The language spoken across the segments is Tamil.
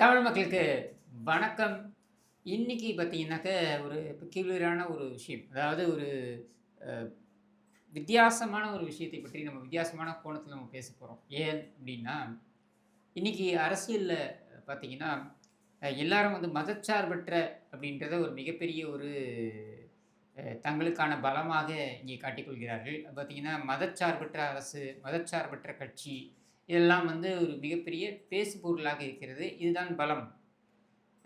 தமிழ் மக்களுக்கு வணக்கம். இன்னைக்கு பார்த்தீங்கன்னாக்க ஒரு பெக்யூலரான ஒரு விஷயம். அதாவது ஒரு வித்தியாசமான ஒரு விஷயத்தை பற்றி நம்ம வித்தியாசமான கோணத்தில் நம்ம பேச போகிறோம் ஏன் அப்படின்னா இன்றைக்கி அரசியலில் பார்த்தீங்கன்னா எல்லாரும் வந்து மதச்சார்பற்ற அப்படின்றத ஒரு மிகப்பெரிய ஒரு தங்களுக்கான பலமாக இங்கே காட்டிக்கொள்கிறார்கள் பார்த்தீங்கன்னா மதச்சார்பற்ற அரசு மதச்சார்பற்ற கட்சி இதெல்லாம் வந்து ஒரு மிகப்பெரிய பேசு பொருளாக இருக்கிறது. இதுதான் பலம்.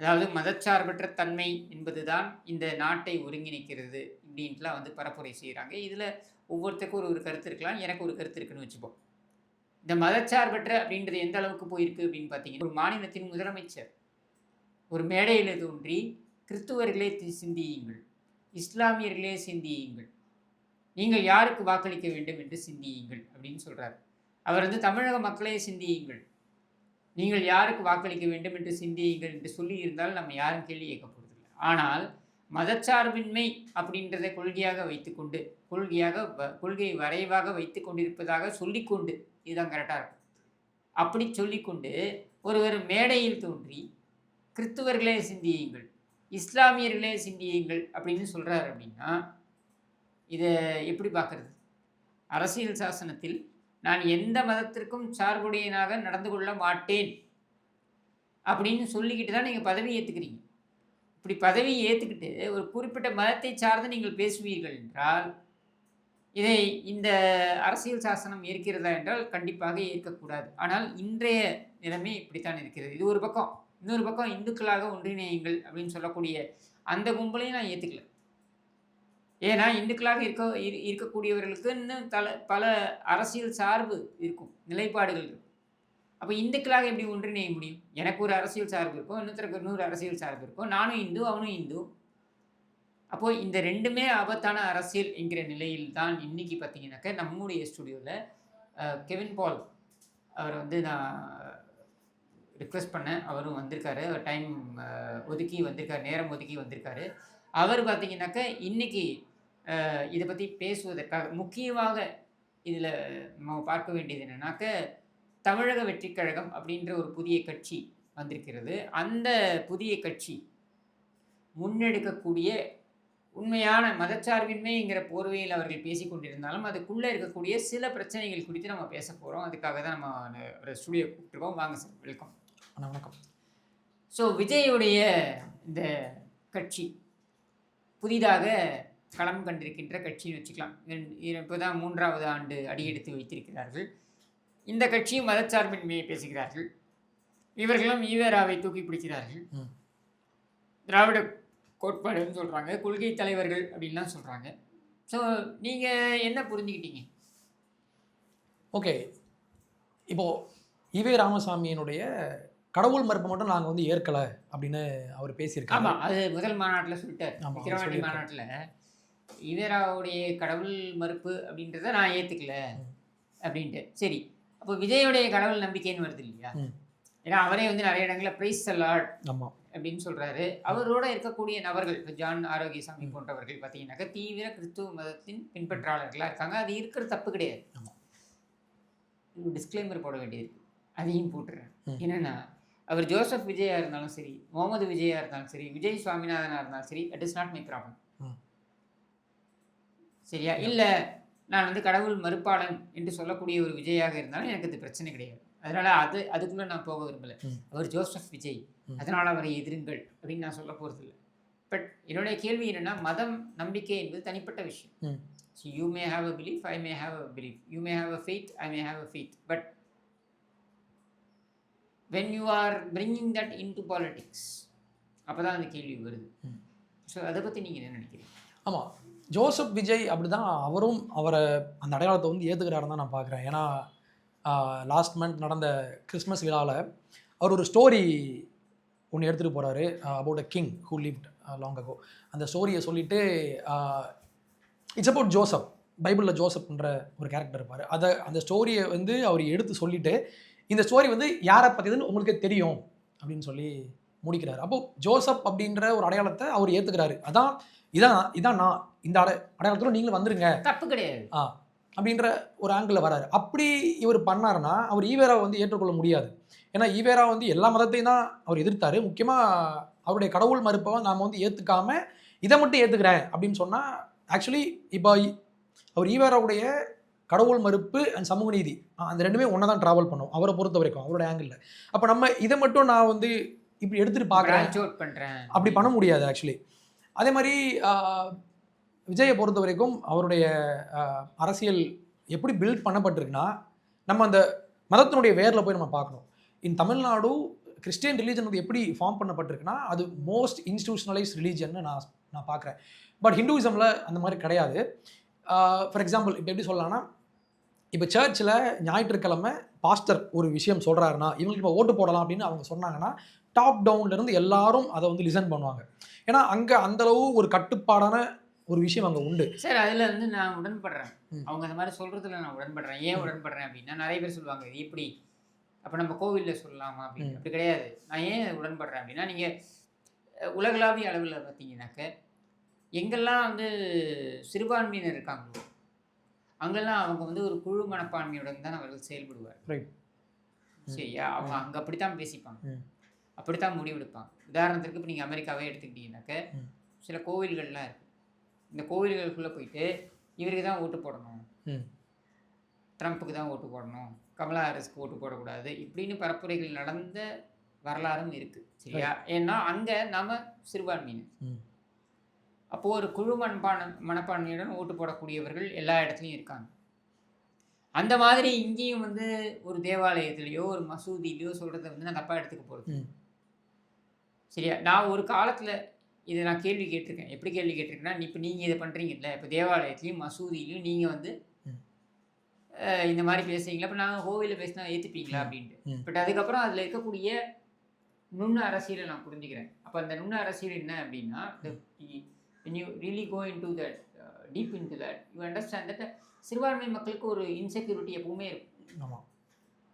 அதாவது மதச்சார்பற்ற தன்மை என்பது தான் இந்த நாட்டை ஒருங்கிணைக்கிறது இப்படின்ட்டுலாம் வந்து பரப்புரை செய்கிறாங்க இதில் ஒவ்வொருத்தருக்கும் ஒரு ஒரு கருத்து இருக்கலாம். எனக்கு ஒரு கருத்து இருக்குன்னு வச்சுப்போம். இந்த மதச்சார்பற்ற அப்படின்றது எந்த அளவுக்கு போயிருக்கு அப்படின்னு பார்த்தீங்கன்னா ஒரு மாநிலத்தின் முதலமைச்சர் ஒரு மேடையில் தோன்றி கிறிஸ்துவர்களே சிந்தியுங்கள். இஸ்லாமியர்களே சிந்தியுங்கள். நீங்கள் யாருக்கு வாக்களிக்க வேண்டும் என்று சிந்தியுங்கள் அப்படின்னு சொல்கிறார் அவர் வந்து தமிழக மக்களே சிந்தியுங்கள். நீங்கள் யாருக்கு வாக்களிக்க வேண்டும் என்று சிந்தியுங்கள் என்று சொல்லி இருந்தால் நம்ம யாரும் கேள்வி கேட்க போகிறதில்லை ஆனால் மதச்சார்பின்மை அப்படின்றத கொள்கையாக வைத்துக்கொண்டு கொள்கையாக வ- கொள்கை வரைவாக வைத்து கொண்டிருப்பதாக சொல்லிக்கொண்டு இதுதான் கரெக்டாக இருக்கும். அப்படி சொல்லிக்கொண்டு ஒருவர் மேடையில் தோன்றி கிறிஸ்துவர்களே சிந்தியுங்கள் இஸ்லாமியர்களே சிந்தியுங்கள் அப்படின்னு சொல்கிறார் அப்படின்னா இதை எப்படி பார்க்குறது? அரசியல் சாசனத்தில் நான் எந்த மதத்திற்கும் சார்புடையனாக நடந்து கொள்ள மாட்டேன். அப்படின்னு சொல்லிக்கிட்டு தான் நீங்கள் பதவி ஏற்றுக்கிறீங்க இப்படி பதவி ஏற்றுக்கிட்டு ஒரு குறிப்பிட்ட மதத்தை சார்ந்து நீங்கள் பேசுவீர்கள் என்றால் இதை இந்த அரசியல் சாசனம் ஏற்கிறதா என்றால் கண்டிப்பாக ஏற்கக்கூடாது. ஆனால் இன்றைய நிலைமை இப்படித்தான் இருக்கிறது. இது ஒரு பக்கம். இன்னொரு பக்கம் இந்துக்களாக ஒன்றிணையுங்கள் அப்படின்னு சொல்லக்கூடிய அந்த கும்பலையும் நான் ஏற்றுக்கல ஏன்னா இந்துக்களாக இருக்க இரு- இருக்கக்கூடியவர்களுக்கு இன்னும் தல பல அரசியல் சார்பு இருக்கும் நிலைப்பாடுகள் இருக்கும். அப்போ இந்துக்களாக எப்படி ஒன்றிணைய முடியும்? எனக்கு ஒரு அரசியல் சார்பு இருக்கும் இன்னொருத்தருக்கு இன்னொரு அரசியல் சார்பு இருக்கும். நானும் இந்து அவனும் இந்து. அப்போது இந்த ரெண்டுமே ஆபத்தான அரசியல் என்கிற நிலையில் தான் இன்னைக்கு பார்த்தீங்கன்னாக்க நம்முடைய ஸ்டுடியோவில் கெவின் பால் அவர் வந்து நான் ரிக்வெஸ்ட் பண்ணேன். அவரும் வந்திருக்காரு. அவர் டைம் ஒதுக்கி வந்திருக்காரு நேரம் ஒதுக்கி வந்திருக்காரு. அவர் பார்த்தீங்கன்னாக்க இன்னைக்கு அஹ், இதை பற்றி பேசுவதற்காக முக்கியமாக இதில் நம்ம பார்க்க வேண்டியது என்னன்னாக்க தமிழக வெற்றிக் கழகம் அப்படின்ற ஒரு புதிய கட்சி வந்திருக்கிறது. அந்த புதிய கட்சி முன்னெடுக்கக்கூடிய உண்மையான மதச்சார்பின்மைங்கிற போர்வையில் அவர்கள் பேசிக் கொண்டிருந்தாலும் அதுக்குள்ளே இருக்கக்கூடிய சில பிரச்சனைகள் குறித்து நம்ம பேச போகிறோம் அதுக்காக தான் நம்ம ஒரு ஸ்டுடியோ கூப்பிட்டுருக்கோம். வாங்க சார் வெல்கம். வணக்கம். ஸோ விஜயுடைய இந்த கட்சி புதிதாக களம் கண்டிருக்கின்ற கட்சின்னு வச்சுக்கலாம். இப்போ தான் மூன்றாவது ஆண்டு அடியெடுத்து வைத்திருக்கிறார்கள். இந்த கட்சியும் மதச்சார்பின்மையை பேசுகிறார்கள். இவர்களும் ஈவேராவை தூக்கி பிடிக்கிறார்கள். திராவிட கோட்பாடுன்னு சொல்கிறாங்க கொள்கை தலைவர்கள் அப்படின்லாம் சொல்கிறாங்க ஸோ நீங்கள் என்ன புரிஞ்சுக்கிட்டீங்க? ஓகே இப்போ இவே ராமசாமியினுடைய கடவுள் மறுப்பு மட்டும் நாங்கள் வந்து ஏற்கலை அப்படின்னு அவர் பேசியிருக்காங்க ஆமாம் அது முதல் மாநாட்டில் சொல்லிட்டார் சொல்லியிருக்காரு. மாநாட்டில் ஈவேராவுடைய கடவுள் மறுப்பு அப்படின்றத நான் ஏற்றுக்கல. அப்படின்ட்டு சரி அப்போ விஜயோடைய கடவுள் நம்பிக்கைன்னு வருது இல்லையா. ஏன்னா அவரே வந்து நிறைய இடங்களில் பிரைஸ் லார்ட் ஆமாம் அப்படின்னு சொல்றாரு அவரோட இருக்கக்கூடிய நபர்கள் இப்போ ஜான் ஆரோக்கியசாமி போன்றவர்கள் பார்த்தீங்கன்னாக்கா தீவிர கிறிஸ்துவ மதத்தின் பின்பற்றாளர்களாக இருக்காங்க அது இருக்கிற தப்பு கிடையாது. டிஸ்க்ளைமர் போட வேண்டியது. அதையும் போட்டுறேன். என்னன்னா அவர் ஜோசப் விஜயா இருந்தாலும் சரி முகமது விஜயா இருந்தாலும் சரி விஜய் சுவாமிநாதனா இருந்தாலும் சரி it is not my. Problem. சரியா இல்லை நான் வந்து கடவுள் மறுப்பாளன் என்று சொல்லக்கூடிய ஒரு விஜயாக இருந்தாலும் எனக்கு அது பிரச்சனை கிடையாது. அதனால அது அதுக்குள்ள நான் போக விரும்பல. அவர் ஜோசப் விஜய். அதனால அவரை எதிருங்கள் அப்படின்னு நான் சொல்ல போறது இல்லை பட் என்னுடைய கேள்வி என்னன்னா மதம் நம்பிக்கை என்பது தனிப்பட்ட விஷயம். You may have a belief I may have a belief you may have a faith I may have a faith but when you are bringing that into politics அப்போ தான் அந்த கேள்வி வருது. ஸோ அதை பற்றி நீங்கள் என்ன நினைக்கிறீங்க? ஆமாம் ஜோசப் விஜய் அப்படி தான் அவரும் அவரை அந்த அடையாளத்தை வந்து ஏற்றுக்கிறாருன்னு தான் நான் பார்க்குறேன் ஏன்னா லாஸ்ட் மந்த் நடந்த கிறிஸ்மஸ் விழாவில் அவர் ஒரு ஸ்டோரி ஒன்று எடுத்துகிட்டு போகிறாரு about a king who lived long ago அந்த ஸ்டோரியை சொல்லிட்டு இட்ஸ் அபவுட் ஜோசப். பைபிளில் ஜோசப்ன்ற ஒரு கேரக்டர் இருப்பார். அதை அந்த ஸ்டோரியை வந்து அவர் எடுத்து சொல்லிட்டு இந்த ஸ்டோரி வந்து யாரை பற்றியதுன்னு உங்களுக்கு தெரியும் அப்படின்னு சொல்லி முடிக்கிறார். அப்போ ஜோசப் அப்படின்ற ஒரு அடையாளத்தை அவர் ஏற்றுக்கிறாரு அதான் இதான் இதான் நான். இந்த அடை அடையாளத்தோட நீங்களும் வந்துருங்க. தப்பு கிடையாது. ஆ அப்படின்ற ஒரு ஆங்கிளில் வராரு. அப்படி இவர் பண்ணாருன்னா அவர் ஈவேரா வந்து ஏற்றுக்கொள்ள முடியாது. ஏன்னா ஈவேரா வந்து எல்லா மதத்தையும் தான் அவர் எதிர்த்தாரு. முக்கியமாக அவருடைய கடவுள் மறுப்பை நாம் வந்து ஏற்றுக்காம இதை மட்டும் ஏற்றுக்கிறேன் அப்படின்னு சொன்னால் ஆக்சுவலி இப்போ அவர் ஈவேராவுடைய கடவுள் மறுப்பு அண்ட் சமூக நீதி. அந்த ரெண்டுமே ஒன்றா தான் ட்ராவல் பண்ணும். அவரை பொறுத்த வரைக்கும் அவரோட ஆங்கிளில் அப்போ நம்ம இதை மட்டும் நான் வந்து இப்படி எடுத்துகிட்டு பார்க்குறேன். அப்படி பண்ண முடியாது ஆக்சுவலி அதே மாதிரி விஜயை பொறுத்த வரைக்கும் அவருடைய அரசியல் எப்படி பில்ட் பண்ணப்பட்டிருக்குன்னா நம்ம அந்த மதத்தினுடைய வேரில் போய் நம்ம பார்க்கணும். இன் தமிழ்நாடு கிறிஸ்டியன் ரிலீஜன் வந்து எப்படி ஃபார்ம் பண்ணப்பட்டிருக்குன்னா அது மோஸ்ட் இன்ஸ்டியூஷனலைஸ் ரிலீஜன் நான் நான் பார்க்குறேன். பட் ஹிந்துவிசமில் அந்த மாதிரி கிடையாது. ஃபார் எக்ஸாம்பிள் இப்போ எப்படி சொல்லலாம்னா இப்போ சர்ச்சில் ஞாயிற்றுக்கிழமை பாஸ்டர் ஒரு விஷயம் சொல்கிறாருன்னா இவங்களுக்கு இப்போ ஓட்டு போடலாம் அப்படின்னு அவங்க சொன்னாங்கன்னா டாப் டவுன்லேருந்து எல்லாரும் அதை வந்து லிசன் பண்ணுவாங்க. ஏன்னா அங்கே அந்தளவு ஒரு கட்டுப்பாடான ஒரு விஷயம் அங்கே உண்டு. சார் அதுல வந்து நான் உடன்படுறேன். அவங்க அந்த மாதிரி சொல்றதுல நான் உடன்படுறேன். ஏன் உடன்படுறேன் அப்படின்னா நிறைய பேர் சொல்லுவாங்க இது எப்படி? அப்ப நம்ம கோவில்ல சொல்லலாமா அப்படின்னு. அப்படி கிடையாது. நான் ஏன் உடன்படுறேன் அப்படின்னா நீங்க அஹ், உலகளாவிய அளவில் பார்த்தீங்கன்னாக்க எங்கெல்லாம் வந்து சிறுபான்மையினர் இருக்காங்களோ அங்கெல்லாம் அவங்க வந்து ஒரு குழு மனப்பான்மையுடன் தான் அவர்கள் செயல்படுவார். சரியா? அவங்க அங்கே அப்படித்தான் பேசிப்பாங்க. அப்படித்தான் முடிவெடுப்பாங்க உதாரணத்துக்கு இப்போ நீங்கள் அமெரிக்காவே எடுத்துக்கிட்டீங்கன்னாக்க. சில கோவில்கள்லாம் இருக்கு. இந்த கோவில்களுக்குள்ளே போயிட்டு இவருக்கு தான் ஓட்டு போடணும். ட்ரம்ப்புக்கு தான் ஓட்டு போடணும். கமலா ஹாரிஸ்க்கு ஓட்டு போடக்கூடாது. இப்படின்னு பரப்புரைகள் நடந்த வரலாறும் இருக்கு. சரியா? ஏன்னா அங்கே நாம சிறுபான்மையினர். ம். அப்போ ஒரு குழு மனப்பான மனப்பான்மையுடன் ஓட்டு போடக்கூடியவர்கள் எல்லா இடத்துலையும் இருக்காங்க. அந்த மாதிரி இங்கேயும் வந்து ஒரு தேவாலயத்திலேயோ ஒரு மசூதியிலையோ சொல்றதை வந்து நான் தப்பா எடுத்துக்க போகிறது. சரியா? நான் ஒரு காலத்துல இதை நான் கேள்வி கேட்டிருக்கேன். எப்படி கேள்வி கேட்டிருக்கேன்னா இப்போ நீங்கள் இதை பண்ணுறீங்கல்ல இப்போ தேவாலயத்துலேயும் மசூதியிலையும் நீங்கள் வந்து இந்த மாதிரி பேசுறீங்களா? இப்போ நாங்கள் கோவிலில் பேசினா ஏற்றுப்பீங்களா. அப்படின்ட்டு. பட் அதுக்கப்புறம் அதில் இருக்கக்கூடிய நுண்ண அரசியலை நான் புரிஞ்சுக்கிறேன். அப்போ அந்த நுண்ண அரசியல் என்ன அப்படின்னா when you really go into that uh, deep into that you understand that சிறுபான்மை மக்களுக்கு ஒரு இன்செக்யூரிட்டி எப்பவுமே இருக்கும்.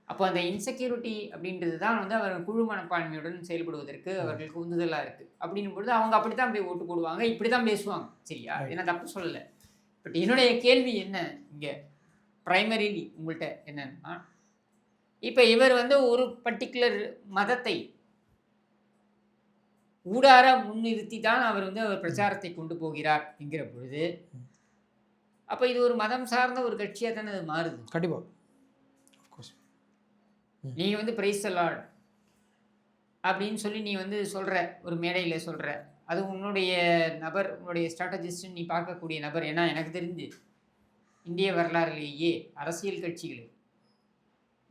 அப்போ அந்த இன்செக்யூரிட்டி அப்படின்றது தான் வந்து அவர் குழு மனப்பான்மையுடன் செயல்படுவதற்கு அவர்களுக்கு உந்துதலாக இருக்குது அப்படின்னும் பொழுது அவங்க அப்படி தான் போய் ஓட்டு போடுவாங்க இப்படி தான் பேசுவாங்க. சரியா. என்ன தப்பு சொல்லலை. பட் என்னுடைய கேள்வி என்ன? இங்கே ப்ரைமரிலி உங்கள்கிட்ட என்னன்னா இப்போ இவர் வந்து ஒரு பர்டிகுலர் மதத்தை ஊடார முன்னிறுத்தி தான் அவர் வந்து அவர் பிரச்சாரத்தை கொண்டு போகிறார் என்கிற பொழுது அப்போ இது ஒரு மதம் சார்ந்த ஒரு கட்சியாக தானே அது மாறுது. கண்டிப்பாக நீ வந்து பிரைஸ் லார்ட் அப்படின்னு சொல்லி நீ வந்து சொல்கிற ஒரு மேடையில் சொல்கிற அது உன்னுடைய நபர் உன்னுடைய ஸ்ட்ராட்டஜிஸ்ட் நீ பார்க்கக்கூடிய நபர். ஏன்னா எனக்கு தெரிஞ்சு இந்திய வரலாறுலேயே அரசியல் கட்சிகள்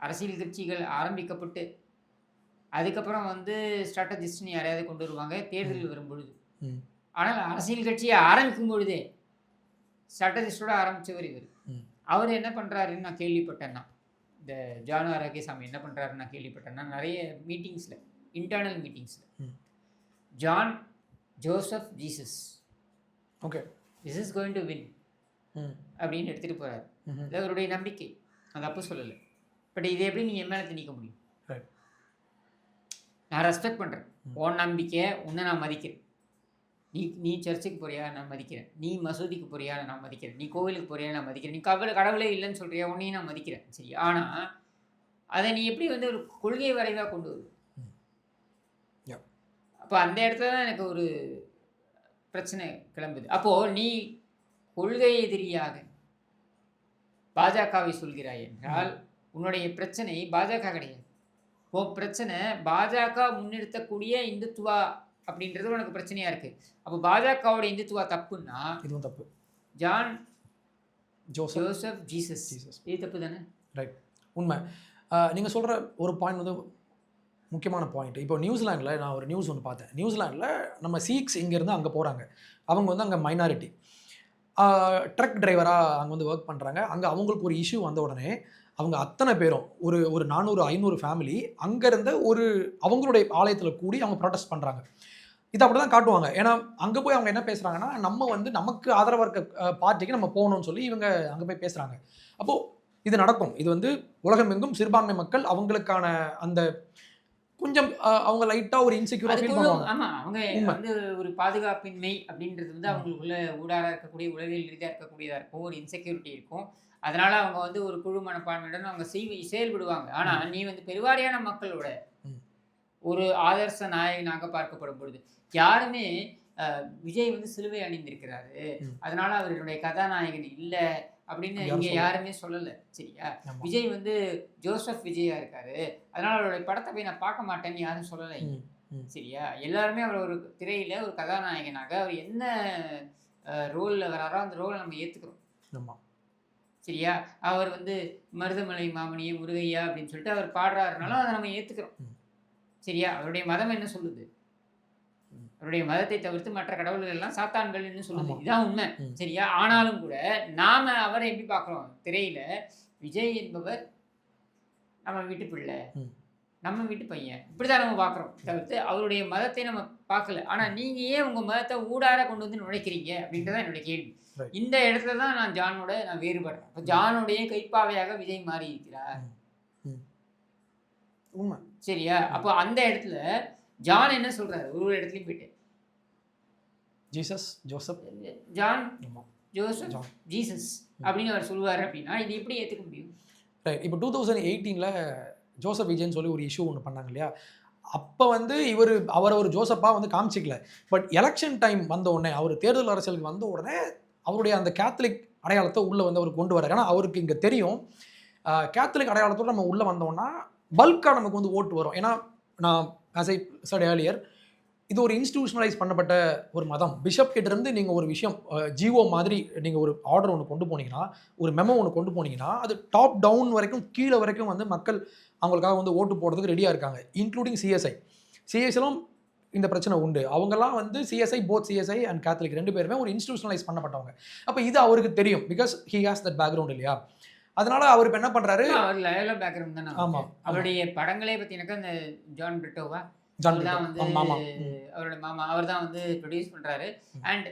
அரசியல் கட்சிகள் ஆரம்பிக்கப்பட்டு அதுக்கப்புறம் வந்து ஸ்ட்ராட்டஜிஸ்ட்னு யாரையாவது கொண்டு வருவாங்க? தேர்தல் வரும் பொழுது ம். ஆனால் அரசியல் கட்சியை ஆரம்பிக்கும் பொழுதே ஸ்ட்ராட்டஜிஸ்டோட ஆரம்பித்தவர் இவர். அவர் என்ன பண்ணுறாருன்னு நான் கேள்விப்பட்டேன்னா இந்த ஜானு ஆரோக்கியசாமி என்ன பண்ணுறாருன்னு நான் கேள்விப்பட்டேன்னா நிறைய மீட்டிங்ஸில் internal மீட்டிங்ஸில். John Joseph Jesus okay this is going to win அப்படின்னு எடுத்துகிட்டு போகிறார் அவருடைய நம்பிக்கை. அது அப்போ சொல்லலை. பட் இதை எப்படி நீ என் மேலே திணிக்க முடியும். நான் ரெஸ்பெக்ட் பண்ணுறேன். உன் நம்பிக்கையை உன்னை நான் மதிக்கிறேன். நீ நீ சர்ச்சுக்கு போறியா நான் மதிக்கிறேன். நீ மசூதிக்கு போறியா நான் மதிக்கிறேன். நீ கோவிலுக்கு போறியா நான் மதிக்கிறேன். நீ கடவுள் கடவுளே இல்லைன்னு சொல்றியா உன்னையும் நான் மதிக்கிறேன். சரி ஆனால் அதை நீ எப்படி வந்து ஒரு கொள்கை வரைவாக கொண்டு. Yeah. அப்போ அந்த இடத்துல தான் எனக்கு ஒரு பிரச்சனை கிளம்புது. அப்போது நீ கொள்கை எதிரியாக பாஜகவை சொல்கிறாய் என்றால் உன்னுடைய பிரச்சனை பாஜக கிடையாது. உன் பிரச்சனை. பாஜக முன்னிறுத்தக்கூடிய இந்துத்துவா அப்படின்றது உனக்கு பிரச்சனையா இருக்கு. அப்போ பாஜகவோட இந்துத்துவா தப்புன்னா இதுவும் தப்பு. John Joseph Joseph Jesus Jesus இது தப்பு தானே உண்மை. நீங்கள் சொல்கிற ஒரு பாயிண்ட் வந்து முக்கியமான பாயிண்ட் இப்போ நியூசிலாண்டில் நான் ஒரு நியூஸ் ஒன்று பார்த்தேன். நியூசிலாண்டில் நம்ம சீக்ஸ் இங்கேருந்து அங்கே போகிறாங்க அவங்க வந்து அங்கே மைனாரிட்டி ட்ரக் டிரைவராக அங்கே வந்து ஒர்க் பண்ணுறாங்க அங்கே அவங்களுக்கு ஒரு இஷ்யூ வந்த உடனே அவங்க அத்தனை பேரும் ஒரு ஒரு நானூறு ஐநூறு ஃபேமிலி அங்கேருந்த ஒரு அவங்களுடைய ஆலயத்தில் கூடி அவங்க ப்ரொடெஸ்ட் பண்ணுறாங்க இது அப்படி தான் காட்டுவாங்க. ஏன்னா அங்கே போய் அவங்க என்ன பேசுகிறாங்கன்னா நம்ம வந்து நமக்கு ஆதரவாக இருக்க பார்ட்டிக்கு நம்ம போகணும்னு சொல்லி இவங்க அங்கே போய் பேசுகிறாங்க அப்போது இது நடக்கும். இது வந்து உலகமெங்கும் சிறுபான்மை மக்கள் அவங்களுக்கான அந்த கொஞ்சம் அவங்க லைட்டாக ஒரு இன்செக்யூராக ஃபீல் பண்ணுவாங்க. ஆமா அவங்க. வந்து ஒரு பாதுகாப்பின்மை அப்படின்றது வந்து அவங்களுக்குள்ள ஊடாரா இருக்கக்கூடிய உளவியல் ரீதியாக இருக்கக்கூடியதா இருக்கும். ஒரு இன்செக்யூரிட்டி இருக்கும். அதனால அவங்க வந்து ஒரு குழு மனப்பான்மையுடன் அவங்க செய் செயல்படுவாங்க ஆனா நீ வந்து பெருவாரியான மக்களோட. ஒரு ஆதர்ச நாயகனாக பார்க்கப்படும் பொழுது யாருமே விஜய் வந்து சிலுவை அணிந்திருக்கிறாரு. அதனால அவருடைய கதாநாயகன் இல்ல அப்படின்னு இங்க. யாருமே சொல்லல சரியா. விஜய் வந்து ஜோசப் விஜயா இருக்காரு அதனால அவருடைய படத்தை போய் நான் பார்க்க மாட்டேன்னு யாரும் சொல்லலை. சரியா எல்லாருமே அவர் ஒரு திரையில ஒரு கதாநாயகனாக அவர் என்ன ரோல்ல வராரோ அந்த ரோலை நம்ம ஏத்துக்கிறோம் சரியா? அவர் வந்து மருதமலை மாமணியே முருகையா அப்படின்னு சொல்லிட்டு அவர் பாடுறாருனாலும் அதை நம்ம ஏத்துக்கிறோம். ம். சரியா? அவருடைய மதம் என்ன சொல்லுது. அவருடைய மதத்தை தவிர்த்து மற்ற கடவுள்கள் எல்லாம் சாத்தான்கள் சொல்லுது. இதான் உண்மை. சரியா? ஆனாலும் கூட நாம அவரை எப்படி பார்க்குறோம்? திரையில விஜய் என்பவர் நம்ம வீட்டு பிள்ளை. நம்ம வீட்டு பையன். இப்படிதான் நம்ம பார்க்குறோம். தவிர்த்து அவருடைய மதத்தை நம்ம பார்க்கல. ஆனா நீங்க ஏன் உங்க மதத்தை ஊடார கொண்டு வந்து நுழைக்கிறீங்க? அப்படின்றதான் என்னுடைய கேள்வி. இந்த இடத்துல தான் நான் ஜானோட நான் வேறுபடுறேன். இப்போ ஜானுடைய கைப்பாவையாக விஜய் மாறி இருக்கிறார் உண்மை. சரியா? அப்போ அந்த இடத்துல ஜான் என்ன சொல்றாரு? ஒரு ஒரு இடத்துலயும் போயிட்டு. Jesus Joseph John Joseph. Jesus அப்படின்னு அவர் சொல்லுவார் அப்படின்னா இது எப்படி ஏத்துக்க முடியும்? ரைட் இப்போ டூ தௌசண்ட் எயிட்டீனில் ஜோசப் விஜய்னு சொல்லி ஒரு இஷ்யூ ஒன்று பண்ணாங்க இல்லையா? அப்போ வந்து இவர் அவரை ஒரு ஜோசப்பாக வந்து காமிச்சிக்கல. பட் எலெக்ஷன் டைம் வந்த உடனே அவர் தேர்தல் அரசியலுக்கு வந்த உடனே அவருடைய அந்த கேத்தலிக் அடையாளத்தை உள்ளே வந்து அவர் கொண்டு வர்றாரு. ஏன்னா அவருக்கு இங்கே தெரியும் கேத்தலிக் அடையாளத்தோடு நம்ம உள்ளே வந்தோம்னா பல்காக நமக்கு வந்து ஓட்டு வரும். ஏன்னா நான் ஆஸ் ஐ சட் ஏர்லியர் இது ஒரு இன்ஸ்டிடியூஷனலைஸ் பண்ணப்பட்ட ஒரு மதம். பிஷப் கிட்டேருந்து நீங்கள் ஒரு விஷயம் ஜிஓ மாதிரி நீங்கள் ஒரு ஆர்டர் ஒன்று கொண்டு போனீங்கன்னா ஒரு மெமோ ஒன்று கொண்டு போனீங்கன்னா அது டாப் டவுன் வரைக்கும் கீழே வரைக்கும் வந்து மக்கள் அவங்களுக்காக வந்து ஓட்டு போடுறதுக்கு ரெடியாக இருக்காங்க இன்க்ளூடிங் சிஎஸ்ஐ சிஎஸ்ஐலும் இந்த பிரச்சனை உண்டு அவங்கெல்லாம் வந்து CSI both CSI and Catholic ரெண்டு பேருமே ஒரு இன்ஸ்டிடியூஷனலைஸ் பண்ணப்பட்டவங்க அப்போ இது அவருக்கு தெரியும் because he has that background இல்லையா அதனால அவர் இப்போ என்ன பண்ணுறாரு லயலா பேக்ரவுண்ட் தானே ஆமா, அவருக்கு. அவருடைய படங்களே பார்த்தீங்கன்னாக்கா இந்த ஜான் பிரிட்டோவா ஜான் தான். வந்து ஆமா, ஆமா. ம். அவரோட மாமா அவர் தான் வந்து ப்ரொடியூஸ் பண்றாரு ம். And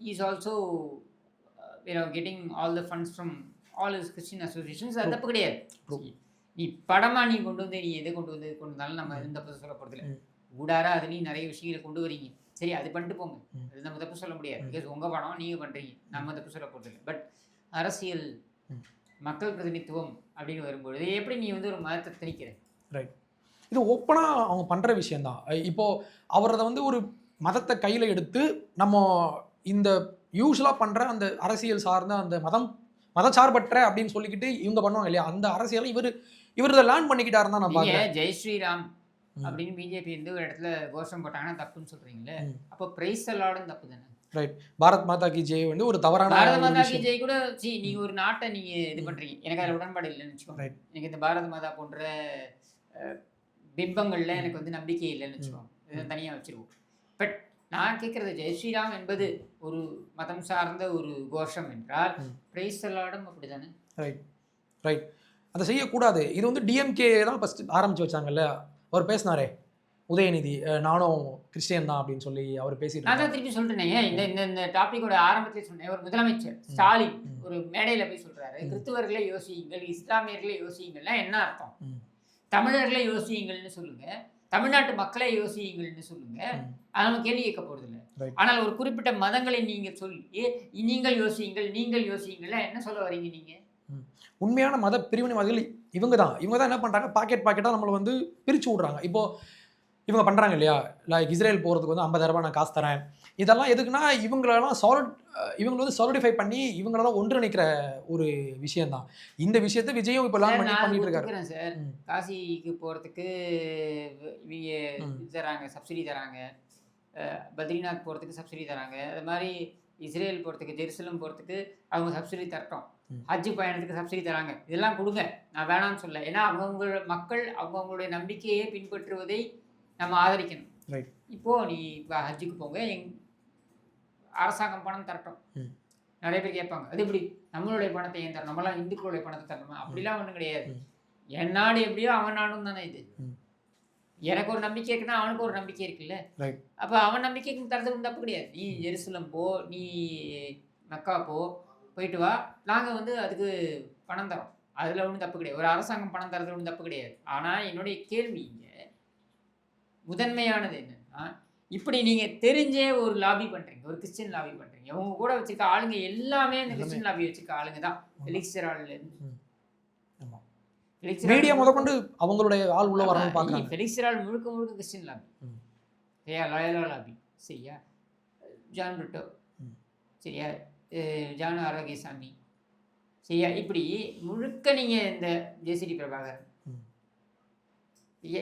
is also you know getting all the funds from all is Christian associations அது. தப்பு கிடையாது. நீ படமா நீ கொண்டு வந்து நீ எதை கொண்டு வந்து கொண்டு வந்தாலும் நம்ம எந்த சொல்ல போறது இல்லை. ஊடார அதுலேயும் நிறைய விஷயங்களை கொண்டு வரீங்க. சரி அது பண்ணிட்டு போங்க. அது நம்ம தப்பு சொல்ல முடியாது. பிகாஸ் உங்க படம் நீங்க பண்றீங்க. நம்ம தப்பு சொல்ல இல்லை பட் அரசியல். மக்கள் பிரதிநிதித்துவம் அப்படின்னு வரும்பொழுது எப்படி நீ வந்து ஒரு மதத்தை திணிக்கிற? இது ஓப்பனாக அவங்க பண்ணுற விஷயந்தான் இப்போ அவர் அதை வந்து ஒரு மதத்தை கையில் எடுத்து நம்ம இந்த யூஸ்வலாக பண்ணுற அந்த அரசியல் சார்ந்த அந்த மதம் மதச்சார்பற்ற அப்படின்னு சொல்லிக்கிட்டு இவங்க பண்ணுவாங்க இல்லையா? அந்த அரசியலை இவர் இவர் இதை லேர்ன் பண்ணிக்கிட்டாருன்னு தான் நான் பார்க்குறேன். ஜெய் ஸ்ரீராம். அப்படின்னு பிஜேபி வந்து ஒரு இடத்துல கோஷம் போட்டாங்கன்னா தப்புன்னு சொல்றீங்களே. அப்போ பிரைஸ் அல்லாடும் தப்பு தானே? பாரத் மாதா கி ஜெய் வந்து ஒரு தவறான பாரத மாதா கி. ஜெய் கூட சி நீங்க ஒரு நாட்டை நீங்க இது. பண்றீங்க. எனக்கு அதில் உடன்பாடு இல்லைன்னு வச்சுக்கோங்க. எனக்கு இந்த பாரத மாதா போன்ற பிம்பங்கள்ல எனக்கு வந்து நம்பிக்கை இல்லைன்னு வச்சுக்கோங்க. இதை தனியா வச்சிருவோம். பட் நான் கேட்கறது ஜெய் ஸ்ரீராம் என்பது ஒரு மதம் சார்ந்த ஒரு கோஷம் என்றால். பிரைஸ் அல்லாடும் அப்படிதானே ரைட் ரைட் அதை செய்யக்கூடாது. இது வந்து டிஎம்கே தான் ஃபஸ்ட் ஆரம்பிச்சு வச்சாங்கல்ல. அவர் பேசினாரே உதயநிதி நானும் கிறிஸ்டியன் தான் அப்படின்னு சொல்லி அவர் பேசிட்டு நான். திருப்பி சொல்றேனே இந்த இந்த இந்த டாபிக்கோட ஆரம்பத்திலே சொன்னேன் ஒரு முதலமைச்சர் ஸ்டாலின். ஒரு மேடையில போய் சொல்றாரு. கிறிஸ்துவர்களை யோசியுங்கள் இஸ்லாமியர்களை யோசியுங்கள்னா என்ன அர்த்தம். தமிழர்களை யோசியுங்கள்னு சொல்லுங்க தமிழ்நாட்டு மக்களை யோசியுங்கள்னு சொல்லுங்க ம். அது நம்ம கேள்வி கேட்க போறது இல்லை. ஆனால் ஒரு குறிப்பிட்ட மதங்களை நீங்க சொல்லி நீங்கள் யோசியுங்கள் நீங்கள் யோசியுங்கள் என்ன சொல்ல வரீங்க நீங்க உண்மையான மத பிரிவினைவாதிகள் இவங்க தான் இவங்க தான் என்ன பண்ணுறாங்க பாக்கெட் பாக்கெட்டாக நம்மளை வந்து பிரித்து விட்றாங்க. இப்போ இவங்க பண்ணுறாங்க இல்லையா? லைக் இஸ்ரேல் போகிறதுக்கு வந்து 50000 ரூபாய் நான் காசு தரேன். இதெல்லாம் எதுக்குன்னா இவங்களெல்லாம் சாலிட் இவங்களை வந்து சாலிடிஃபை பண்ணி இவங்களெல்லாம் ஒன்றிணைக்கிற ஒரு விஷயம்தான். இந்த விஷயத்தை விஜயும் இப்போ சார், பண்ணி பண்ணிட்டு இருக்காரு. சார். காசிக்கு போகிறதுக்கு இவங்க தராங்க சப்சிடி தராங்க. பத்ரிநாத் போகிறதுக்கு சப்சிடி தராங்க. அது மாதிரி இஸ்ரேல் போகிறதுக்கு ஜெருசலம் போகிறதுக்கு அவங்க சப்சிடி தரட்டும். ஹஜ்ஜு பயணத்துக்கு சப்சிடி தராங்க. இதெல்லாம் கொடுங்க. நான் வேணாம்னு சொல்ல. ஏன்னா அவங்கவுங்க மக்கள் அவங்கவுங்களுடைய நம்பிக்கையை பின்பற்றுவதை நம்ம ஆதரிக்கணும். இப்போ நீ ஹஜ்ஜுக்கு போங்க. எங் அரசாங்கம் பணம் தரட்டும். நிறைய பேர் கேட்பாங்க. அது எப்படி? நம்மளுடைய பணத்தை ஏன் தரணும்? நம்மளாம் இந்துக்களுடைய பணத்தை தரணுமா? அப்படிலாம் ஒன்றும் கிடையாது. என் நாடு எப்படியோ அவன் நாடும் தானே இது. எனக்கு ஒரு நம்பிக்கை இருக்குன்னா அவனுக்கு ஒரு நம்பிக்கை இருக்குல்ல. அப்போ அவன் நம்பிக்கைக்கு தரது ஒன்றும் தப்பு கிடையாது. நீ ஜெருசலம் போ நீ மெக்கா போ போயிட்டு வா. நாங்கள் வந்து அதுக்கு பணம் தரோம். அதில் ஒன்றும் தப்பு கிடையாது. ஒரு அரசாங்கம் பணம் தரது ஒன்றும் தப்பு கிடையாது. ஆனால் என்னுடைய கேள்வி இங்கே முதன்மையானது என்னன்னா இப்படி நீங்கள் தெரிஞ்சே ஒரு லாபி பண்ணுறீங்க ஒரு கிறிஸ்டின் லாபி பண்ணுறீங்க உங்க கூட வச்சிருக்க ஆளுங்க எல்லாமே இந்த கிறிஸ்டின் லாபி வச்சிருக்க ஆளுங்க தான். ஃபெலிக்ஸ்டரால்லேருந்து ஆமா. மீடியா முதற்கொண்டு அவங்களுடைய ஆள் உள்ள வரணும்னு பார்க்குறாங்க. ஃபெலிக்ஸ்டரால் முழுக்க முழுக்க கிறிஸ்டின் லாபி. சரியா லாயலா லாபி சரியா? ஜான் பிரிட்டோ ம். சரியா? ஜான் ஆரோக்கியசாமி. சரியா? இப்படி முழுக்க நீங்கள் இந்த ஜேசிடி பிரபாகர்.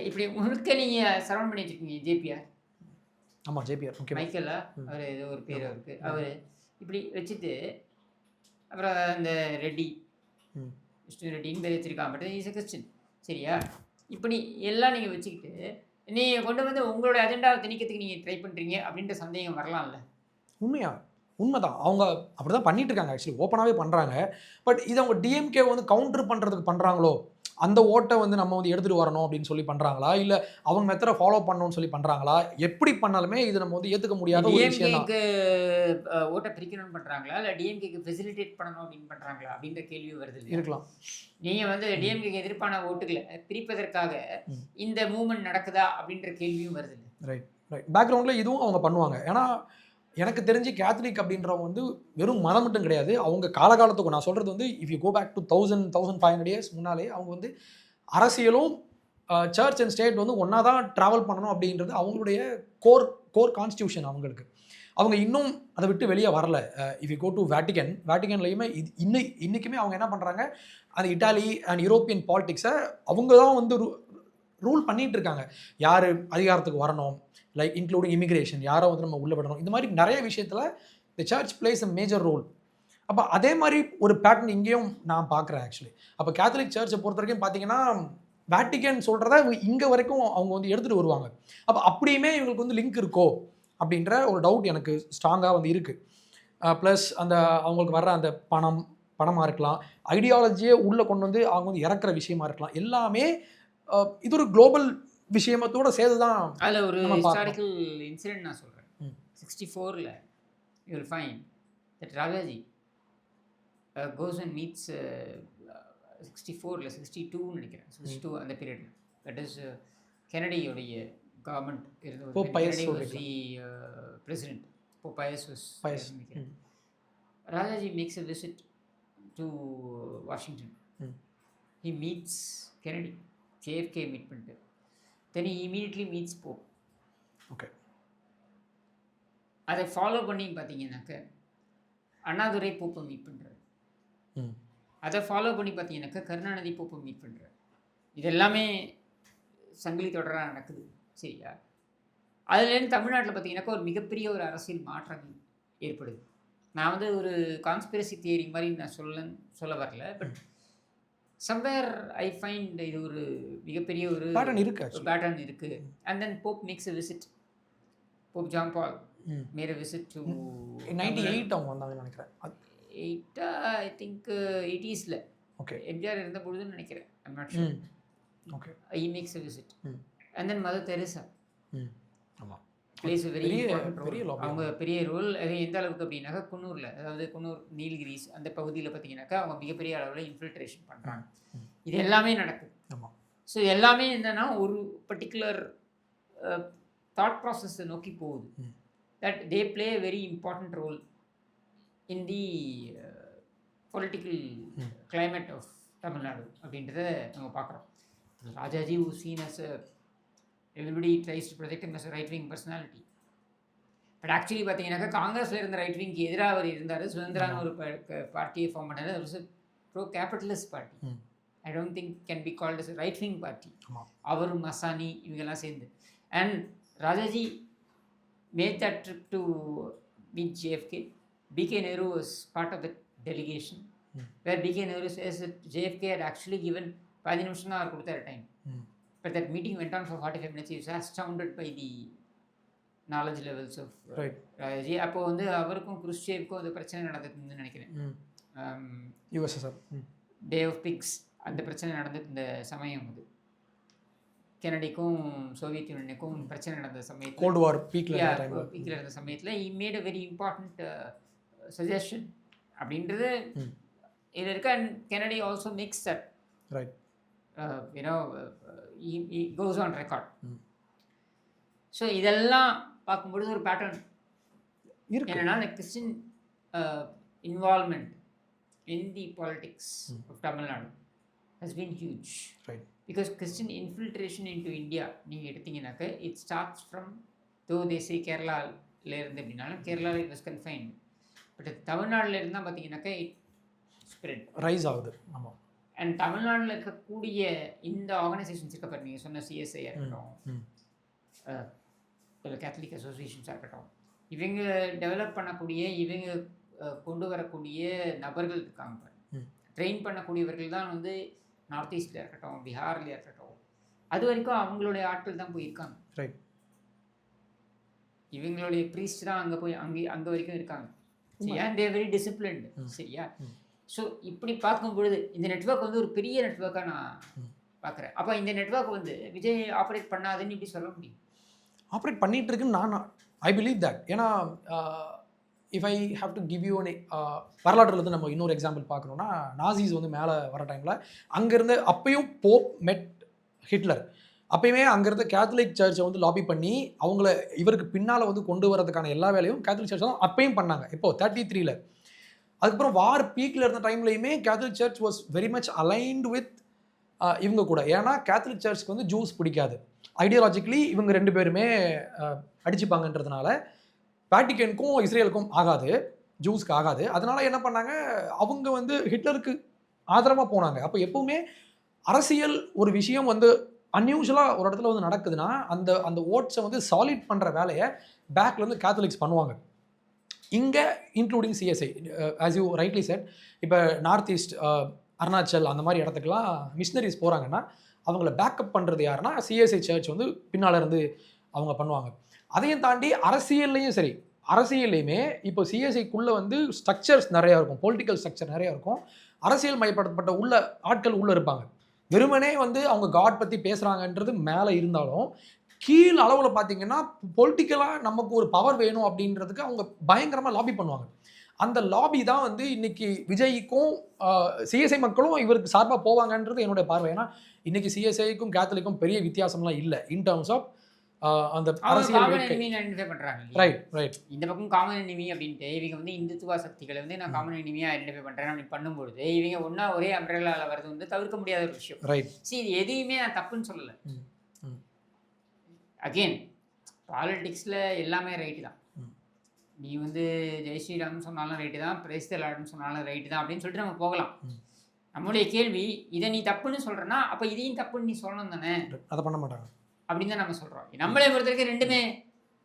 இப்படி முழுக்க நீங்கள் சரவண் பண்ணி வச்சிருக்கீங்க ஜேபிஆர். ஆமா ஜேபிஆர் ஓகே மைக்கேலா. அவர் ஏதோ ஒரு பேர் அவருக்கு. அவர் இப்படி வச்சுட்டு அப்புறம் அந்த ரெட்டி. விஷ்ணு ரெட்டின்னு பேர் வச்சிருக்கான் பட் இஸ் கிறிஸ்டின். சரியா? இப்படி எல்லாம் நீங்கள் வச்சுக்கிட்டு நீங்கள் கொண்டு வந்து உங்களோட அஜெண்டாவை திணிக்கிறதுக்கு நீங்கள் ட்ரை பண்ணுறீங்க அப்படின்ற சந்தேகம் வரலாம்ல. உண்மையா? உண்மைதான். அவங்க அப்படிதான் பண்ணிட்டு இருக்காங்க ஆக்சுவலி ஓப்பனாகவே பண்றாங்க. பட் இதை அவங்க டிஎம்கே வந்து கவுண்டர் பண்றதுக்கு பண்றாங்களோ? அந்த ஓட்டை வந்து நம்ம வந்து எடுத்துட்டு வரணும் அப்படின்னு சொல்லி பண்றாங்களா? இல்ல அவங்க மெத்தடை ஃபாலோ பண்ணணும்னு சொல்லி பண்றாங்களா? எப்படி பண்ணாலுமே இது நம்ம வந்து ஏத்துக்க முடியாத ஒரு விஷயம் தான் ஓட்டை பிரிக்கணும்னு பண்ணுறாங்களா இல்லை டிஎம்கேக்கு ஃபெசிலிட்டேட் பண்ணணும் அப்படின்னு பண்ணுறாங்களா அப்படின்ற கேள்வி வருது? இருக்கலாம். நீங்கள் வந்து டிஎம்கேக்கு எதிர்ப்பான ஓட்டுகளை பிரிப்பதற்காக. இந்த மூவ்மெண்ட் நடக்குதா அப்படின்ற கேள்வியும் வருது? ரைட் ரைட் பேக்ரவுண்டில் இதுவும் அவங்க பண்ணுவாங்க. ஏன்னா எனக்கு தெரிஞ்சு கேத்தலிக் அப்படின்றவங்க வந்து வெறும் மதம் மட்டும் கிடையாது. அவங்க காலகாலத்துக்கும் நான் சொல்கிறது வந்து if you go back to thousand thousand five hundred years முன்னாலே அவங்க வந்து அரசியலும் சர்ச் அண்ட் ஸ்டேட் வந்து ஒன்றா தான் ட்ராவல் பண்ணணும் அப்படின்றது அவங்களுடைய கோர் கோர் கான்ஸ்டியூஷன் அவங்களுக்கு. அவங்க இன்னும் அதை விட்டு வெளியே வரல. If you go to Vatican வேட்டிகன்லையுமே இது இன்னை இன்றைக்குமே அவங்க என்ன பண்ணுறாங்க அந்த இட்டாலி அண்ட் யூரோப்பியன் பாலிட்டிக்ஸை அவங்க தான் வந்து ரூல் பண்ணிகிட்டு இருக்காங்க. யார் அதிகாரத்துக்கு வரணும் லைக் இன்க்ளூடிங் இமிகிரேஷன் யாரோ வந்து நம்ம உள்ள விடணும். இந்த மாதிரி நிறைய விஷயத்தில் the church plays a major role அப்போ அதே மாதிரி ஒரு பேட்டர்ன் இங்கேயும் நான் பார்க்குறேன் ஆக்சுவலி அப்போ கேத்தலிக் சர்ச்சை பொறுத்த வரைக்கும் பார்த்தீங்கன்னா வேட்டிகன் சொல்கிறத இங்கே வரைக்கும் அவங்க வந்து எடுத்துகிட்டு வருவாங்க. அப்போ அப்படியுமே இவங்களுக்கு வந்து லிங்க் இருக்கோ அப்படின்ற ஒரு டவுட் எனக்கு ஸ்ட்ராங்காக வந்து இருக்குது ப்ளஸ் அந்த அவங்களுக்கு வர்ற அந்த பணம் பணமாக இருக்கலாம். ஐடியாலஜியே உள்ளே கொண்டு வந்து அவங்க வந்து இறக்குற விஷயமா இருக்கலாம். எல்லாமே இது ஒரு குளோபல் விஷயமத்தோட சேர்த்து தான் அதில் ஒரு. ஹிஸ்டாரிக்கல் இன்சிடென்ட் நான் சொல்கிறேன். சிக்ஸ்டி ஃபோரில் you will find that Rajaji goes and meets sixty ஃபோரில் சிக்ஸ்டி டூன்னு நினைக்கிறேன். சிக்ஸ்டி டூ அந்த பீரியடில் தட் இஸ் கெனடியோடைய கவர்மெண்ட் இருந்தது பிரசிடென்ட் இப்போ பயஸ் ம். Rajaji makes a visit to Washington. He meets Kennedy JFK meet பண்ணிட்டு then he immediately meets Pope okay அதை ஃபாலோ பண்ணி பார்த்தீங்கன்னாக்க அண்ணாதுரை போப்பை மீட் பண்ணுறாரு. அதை ஃபாலோ பண்ணி பார்த்தீங்கன்னாக்க கருணாநிதி போப்பை மீட் பண்ணுறாரு இது எல்லாமே சங்கிலி தொடராக நடக்குது சரியா? அதுலேருந்து தமிழ்நாட்டில் பார்த்தீங்கன்னாக்கா ஒரு மிகப்பெரிய ஒரு அரசியல் மாற்றங்கள் ஏற்படுது. நான் வந்து ஒரு கான்ஸ்பிரசி தியரி மாதிரி நான் சொல்ல சொல்ல வரல பட் சம்வேர் ஐ ஃபைண்ட் இது ஒரு மிகப்பெரிய ஒரு பேட்டர்ன் இருக்கு பேட்டர்ன் இருக்குது and then Pope makes a visit Pope John Paul made a visit to ninety eight அவங்க வந்தாங்கன்னு நினைக்கிறேன். எயிட்டா ஐ திங்க் எயிட்டிஸில் ஓகே எம்ஜிஆர் இருந்த பொழுதுன்னு நினைக்கிறேன். I'm not sure okay I makes a visit. And then Mother Teresa ம். ஆமாம் பிளேஸ் வெரி பெரிய- அவங்க பெரிய ரோல் அது எந்த அளவுக்கு அப்படின்னாக்கா குன்னூரில் அதாவது குன்னூர் நீலகிரிஸ் அந்த பகுதியில் பார்த்தீங்கன்னாக்கா அவங்க மிகப்பெரிய அளவில் இன்ஃபில்ட்ரேஷன் பண்ணுறாங்க. இது எல்லாமே நடக்குது. ஸோ எல்லாமே என்னன்னா ஒரு பர்டிகுலர் தாட் ப்ராசஸை நோக்கி போகுது. That they play very important role in the political climate of Tamil Nadu அப்படின்றத நம்ம பார்க்குறோம். Rajaji uh seen as everybody tries to project as right wing personality but actually பார்த்தீங்கன்னாக்கா காங்கிரஸில் இருந்த ரைட் விங்க்கு எதிராக அவர் இருந்தார். சுதந்திரான்னு ஒரு பார்ட்டியை ஃபார்ம் பண்ணார். அது pro capitalist party. I don't think can be called as right wing party ஆமாம் அவர் மசானி இவங்கெல்லாம் சேர்ந்து. And Rajaji made that trip to meet JFK BK Nehru was part of the delegation. Where BK Nehru says JFK had actually given பதினஞ்சு நிமிஷம் தான் அவர் கொடுத்தாரு time but that meeting went on for forty five minutes is astounded by the knowledge levels of Rajaji அப்போ வந்து அவருக்கும் குருஷேவுக்கும் அந்த பிரச்சனை நடந்ததுன்னு நினைக்கிறேன். யூஎஸ்எஸ்ஆர் டே ஆஃப் பிக்ஸ் அந்த பிரச்சனை நடந்தது இந்த சமயம் அது. கெனடிக்கும் சோவியத் யூனியனுக்கும் பிரச்சனை நடந்த சமயத்தில் கோல்டு வார் பீக்கில் பீக்கில் இருந்த சமயத்தில் he made a very important suggestion அப்படின்றது ம். இது இருக்க. And Kennedy also makes that right you know goes on record. So இதெல்லாம் பார்க்கும்பொழுது ஒரு பேட்டர்ன் என்னன்னா இந்த Christian involvement in the politics of Tamil Nadu has been huge right because Christian infiltration into India நீங்கள் எடுத்தீங்கன்னாக்க இட் ஸ்டார்ட்ஸ் ஃப்ரம் தோ தேசே கேரளாவில் இருந்து அப்படின்னாலும் கேரளாவில் இட் வாஸ் கன்ஃபைன்ட் பட் தமிழ்நாட்டில் இருந்தால் பார்த்தீங்கன்னாக்கா இட் ஸ்ப்ரெட் ரைஸ் ஆகுது. ஆமாம் அண்ட் தமிழ்நாட்டில் இருக்கக்கூடிய இந்த ஆர்கனைசேஷன்ஸ் இருக்க நீங்கள் சொன்ன சிஎஸ்ஐ இருக்கட்டும் இல்லை கேத்தலிக் அசோசியேஷன்ஸாக இருக்கட்டும் இவங்க டெவலப் பண்ணக்கூடிய இவங்க கொண்டு வரக்கூடிய நபர்கள் இருக்காங்க. ட்ரெயின் பண்ணக்கூடியவர்கள் தான் வந்து நார்த் ஈஸ்டில் இருக்கட்டும் பீகார்ல இருக்கட்டும். அது வரைக்கும் அவங்களுடைய ஆட்கள் தான் போயிருக்காங்க. ரைட் இவங்களுடைய ப்ரீஸ்ட் தான் அங்கே போய் அங்கே அங்கே வரைக்கும் இருக்காங்க. சரியா தே வெரி டிசிப்ளின்டு. சரியா. ஸோ இப்படி பார்க்கும் பொழுது இந்த நெட்வொர்க் வந்து ஒரு பெரிய நெட்வொர்க்காக நான். பார்க்குறேன். அப்போ இந்த நெட்வொர்க் வந்து விஜய் ஆப்ரேட் பண்ணாதுன்னு இப்படி சொல்ல முடியும்? ஆப்ரேட் பண்ணிட்டு இருக்குன்னு நான் ஐ பிலீவ் தட் ஏன்னா if I have to give you வரலாற்றில் இருந்து நம்ம இன்னொரு எக்ஸாம்பிள் பார்க்கணும்னா நாசிஸ் வந்து மேலே வர டைமில் அங்கேருந்து அப்பயும் போப் மெட் ஹிட்லர் அப்பயுமே அங்கேருந்து கேத்தலிக் சர்ச்சை வந்து லாபி பண்ணி அவங்கள இவருக்கு பின்னால் வந்து கொண்டு வரதுக்கான எல்லா வேலையும் கேத்தலிக் சர்ச் தான் அப்பயும் பண்ணாங்க. இப்போ தேர்ட்டி த்ரீல அதுக்கப்புறம் வார் பீக்கில் இருந்த டைம்லையுமே Catholic church was very much aligned with இவங்க கூட. ஏன்னா கேத்தலிக் சர்ச்சுக்கு வந்து ஜூஸ் பிடிக்காது. ஐடியாலஜிக்கலி இவங்க ரெண்டு பேருமே அடிச்சுப்பாங்கன்றதுனால வேட்டிக்கனுக்கும் இஸ்ரேலுக்கும் ஆகாது. ஜூஸ்க்கு ஆகாது. அதனால என்ன பண்ணாங்க? அவங்க வந்து ஹிட்லருக்கு ஆதரவாக போனாங்க. அப்போ எப்பவுமே அரசியல் ஒரு விஷயம் வந்து அன்யூஷுவலாக ஒரு இடத்துல வந்து நடக்குதுன்னா அந்த அந்த ஓட்ஸை வந்து சாலிட் பண்ணுற வேலையை பேக்லேருந்து கேத்தலிக்ஸ் பண்ணுவாங்க. இங்கே including CSI as you rightly said இப்போ நார்த் ஈஸ்ட் அருணாச்சல் அந்த மாதிரி இடத்துக்குலாம் மிஷினரிஸ் போகிறாங்கன்னா அவங்கள பேக்கப் பண்ணுறது யாருன்னா சிஎஸ்ஐ சர்ச் வந்து பின்னால் இருந்து அவங்க பண்ணுவாங்க. அதையும் தாண்டி அரசியல்லையும் சரி அரசியல்லையுமே இப்போ சிஎஸ்ஐக்குள்ளே வந்து ஸ்ட்ரக்சர்ஸ் நிறையா இருக்கும் பொலிட்டிக்கல் ஸ்ட்ரக்சர் நிறையா இருக்கும். அரசியல் மயப்படுத்தப்பட்ட உள்ள ஆட்கள் உள்ளே இருப்பாங்க. வெறுமனே வந்து அவங்க காட் பற்றி பேசுகிறாங்கன்றது மேலே இருந்தாலும் கீழ் அளவில் பார்த்தீங்கன்னா பொலிட்டிக்கலாக நமக்கு ஒரு பவர் வேணும் அப்படின்றதுக்கு அவங்க பயங்கரமாக லாபி பண்ணுவாங்க. அந்த லாபி தான் வந்து இன்னைக்கு விஜய்க்கும் சிஎஸ்ஐ மக்களும் இவருக்கு சார்பாக போவாங்கன்றது என்னுடைய பார்வை. ஏன்னா இன்னைக்கு சிஎஸ்ஐக்கும் கேத்தலிக்கும் பெரிய வித்தியாசம்லாம் இல்லை. இன் டர்ம்ஸ் ஆஃப் அந்த அரசியல் ஐடென்டிஃபை பண்ணுறாங்க ரைட் ரைட் இந்த பக்கம் காமன் எனிமி அப்படின்ட்டு இவங்க வந்து இந்துத்துவ சக்திகளை வந்து நான் காமன் எனிமியாக ஐடென்டிஃபை பண்ணுறேன் அப்படி பண்ணும்பொழுது இவங்க ஒன்றா ஒரே அம்ப்ரெல்லாவில் வர்றது வந்து தவிர்க்க முடியாத ஒரு விஷயம். ரைட் இது எதையுமே நான் தப்புன்னு சொல்லலை. அகெயின் பாலிடிக்ஸில் எல்லாமே ரைட்டு தான். நீ வந்து ஜெய் ஸ்ரீராம் சொன்னாலும் ரைட்டு தான் பிரைஸ்தலாடுன்னு சொன்னாலும் ரைட்டு தான் அப்படின்னு சொல்லிட்டு நம்ம போகலாம். நம்மளுடைய கேள்வி இதை நீ தப்புன்னு சொல்கிறனா அப்போ இதையும் தப்புன்னு நீ சொல்லணும் தானே? அதை பண்ண மாட்டாங்க. அப்படின்னு தான் நம்ம சொல்கிறோம் நம்மளை பொறுத்த வரைக்கும் ரெண்டுமே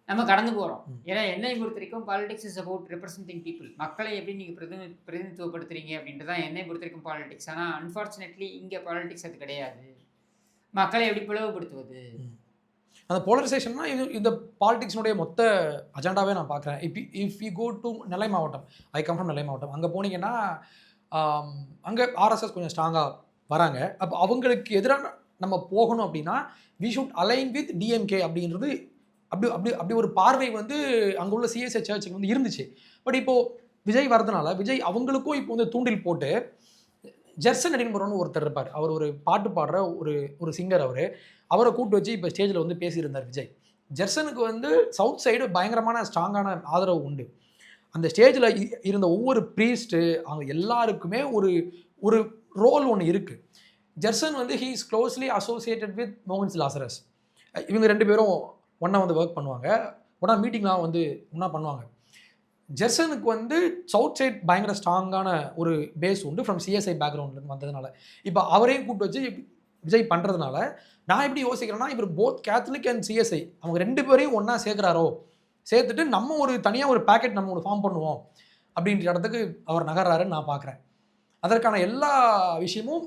நம்ம கடந்து போகிறோம். ஏன்னா என்னை பொறுத்த வரைக்கும் politics is about representing people மக்களை எப்படி நீங்கள் பிரதி பிரதிநிதித்துவப்படுத்துறீங்க அப்படின்றது தான் என்னை பொறுத்த வரைக்கும் பாலிடிக்ஸ் ஆனால் அன்ஃபார்ச்சுனேட்லி இங்கே பாலிடிக்ஸ் அது கிடையாது. மக்களை எப்படி பிளவுபடுத்துவது? அந்த போலரைசேஷன்னா இது இந்த பாலிடிக்ஸ்னுடைய மொத்த அஜெண்டாவே நான் பார்க்குறேன். If if you go to Nellai மாவட்டம் ஐ கம் ஃப்ரம் நெல்லை மாவட்டம். அங்கே போனீங்கன்னா அங்கே ஆர்எஸ்எஸ் கொஞ்சம் ஸ்ட்ராங்காக வராங்க. அப்போ அவங்களுக்கு எதிராக நம்ம போகணும் அப்படின்னா we should align with DMK அப்படின்றது அப்படி அப்படி அப்படி ஒரு பார்வை வந்து அங்கே உள்ள சிஎஸ்ஐ சர்ச்சுக்கு வந்து இருந்துச்சு. பட் இப்போது விஜய் வரதுனால விஜய் அவங்களுக்கும் இப்போ வந்து தூண்டில் போட்டு ஜெர்சன் அப்படின்னு ஒருத்தர் இருப்பார். அவர் ஒரு பாட்டு பாடுற ஒரு ஒரு சிங்கர் அவர். அவரை கூட்டு வச்சு இப்போ ஸ்டேஜில் வந்து பேசியிருந்தார் விஜய். ஜெர்சனுக்கு வந்து சவுத் சைடு பயங்கரமான ஸ்ட்ராங்கான ஆதரவு உண்டு. அந்த ஸ்டேஜில் இருந்த ஒவ்வொரு ப்ரீஸ்ட்டு அவங்க எல்லாருக்குமே ஒரு ஒரு ரோல் ஒன்று இருக்குது ஜெர்சன் வந்து he is closely associated with Mohan's Lazarus இவங்க ரெண்டு பேரும் ஒன்றா வந்து ஒர்க் பண்ணுவாங்க. ஒன்றா மீட்டிங்லாம் வந்து ஒன்றா பண்ணுவாங்க. ஜெர்சனுக்கு வந்து சவுத் சைட் பயங்கர ஸ்ட்ராங்கான ஒரு பேஸ் உண்டு ஃப்ரம் சிஎஸ்ஐ பேக்ரவுண்ட்லேருந்து வந்ததுனால. இப்போ அவரையும் கூப்பிட்டு வச்சு விஜய் பண்ணுறதுனால நான் எப்படி யோசிக்கிறேன்னா இவர் போத் கேத்தலிக் அண்ட் சிஎஸ்ஐ அவங்க ரெண்டு பேரையும் ஒன்றா சேர்க்குறாரோ? சேர்த்துட்டு நம்ம ஒரு தனியாக ஒரு பேக்கெட் நம்ம ஒரு ஃபார்ம் பண்ணுவோம். அப்படின்ற இடத்துக்கு அவர் நகர்றாருன்னு நான் பார்க்குறேன் அதற்கான எல்லா விஷயமும்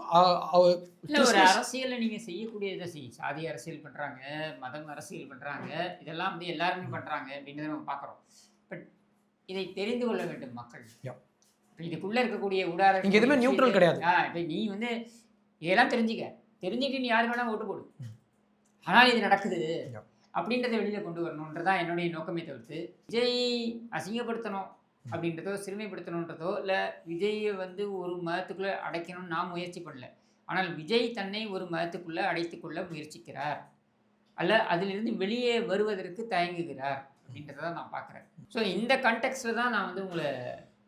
அரசியல்ல நீங்க செய்யக்கூடிய இதை செய். சாதி அரசியல் பண்றாங்க மதம் அரசியல் பண்றாங்க இதெல்லாம் வந்து எல்லாருமே பண்றாங்க அப்படின்னு நம்ம பார்க்குறோம் பட் இதை தெரிந்து கொள்ள வேண்டும் மக்கள். இப்போ இதுக்குள்ள இருக்கக்கூடிய ஊடார இங்க எதுவுமே neutral கிடையாது. இப்போ நீ வந்து இதெல்லாம் தெரிஞ்சுக்க தெரிஞ்சுட்டு நீ யாரு வேணா ஓட்டு போடு. ஆனால் இது நடக்குது. அப்படின்றத வெளியில கொண்டு வரணுன்றதான் என்னுடைய நோக்கமே தவிர்த்து விஜய் அசிங்கப்படுத்தணும் அப்படின்றதோ சிறுமைப்படுத்தணுன்றதோ இல்லை விஜயை வந்து ஒரு மதத்துக்குள்ளே அடைக்கணும்னு நான் முயற்சி பண்ணல ஆனால் விஜய் தன்னை ஒரு மதத்துக்குள்ளே அடைத்துக்கொள்ள முயற்சிக்கிறார் அல்ல அதிலிருந்து வெளியே வருவதற்கு தயங்குகிறார் அப்படின்றத தான் நான் பார்க்குறேன். ஸோ இந்த கண்டெக்ஸ்டில் தான் நான் வந்து உங்களை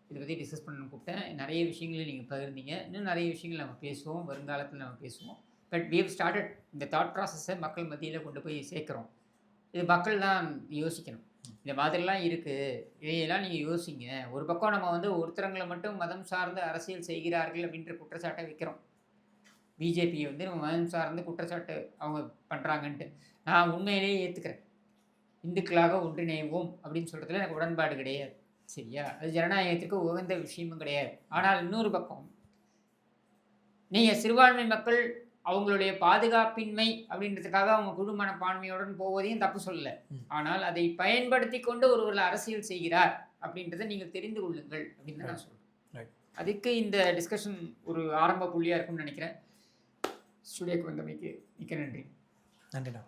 இதை பற்றி டிஸ்கஸ் பண்ணணும்னு கூப்பிட்டேன். நிறைய விஷயங்களை நீங்கள் பகிர்ந்தீங்க. இன்னும் நிறைய விஷயங்கள் நம்ம பேசுவோம். வருங்காலத்தில் நம்ம பேசுவோம். பட் வி ஹவ் ஸ்டார்டட் இந்த தாட் ப்ராசஸை மக்கள் மத்தியில் கொண்டு போய் சேர்க்குறோம். இது மக்கள் தான் யோசிக்கணும். இந்த மாதிரிலாம் இருக்குது இதையெல்லாம் நீங்கள் யோசிங்க. ஒரு பக்கம் நம்ம வந்து ஒருத்தரங்களை மட்டும் மதம் சார்ந்து அரசியல் செய்கிறார்கள் அப்படின்ற குற்றச்சாட்டை வைக்கிறோம். பிஜேபியை வந்து நம்ம மதம் சார்ந்து குற்றச்சாட்டு அவங்க பண்ணுறாங்கன்ட்டு நான் உண்மையிலேயே ஏற்றுக்கிறேன் இந்துக்களாக ஒன்றிணைவோம் அப்படின்னு சொல்கிறதுல எனக்கு உடன்பாடு கிடையாது. சரியா? அது ஜனநாயகத்திற்கு உகந்த விஷயமும் கிடையாது. ஆனால் இன்னொரு பக்கம் நீங்கள் சிறுபான்மை மக்கள் அவங்களுடைய பாதுகாப்பின்மை அப்படின்றதுக்காக அவங்க குழு மனப்பான்மையுடன் போவதையும் தப்பு சொல்லல. ஆனால் அதை பயன்படுத்தி கொண்டு ஒருவர் அரசியல் செய்கிறார் அப்படின்றத நீங்கள் தெரிந்து கொள்ளுங்கள் அப்படின்னு தான் நான் சொல்றேன். Right. அதுக்கு இந்த டிஸ்கஷன் ஒரு ஆரம்ப புள்ளியாக இருக்கும்னு நினைக்கிறேன். ஸ்டுடியோக்கு வந்தமைக்கு மிக்க நன்றி. நன்றிண்ணா.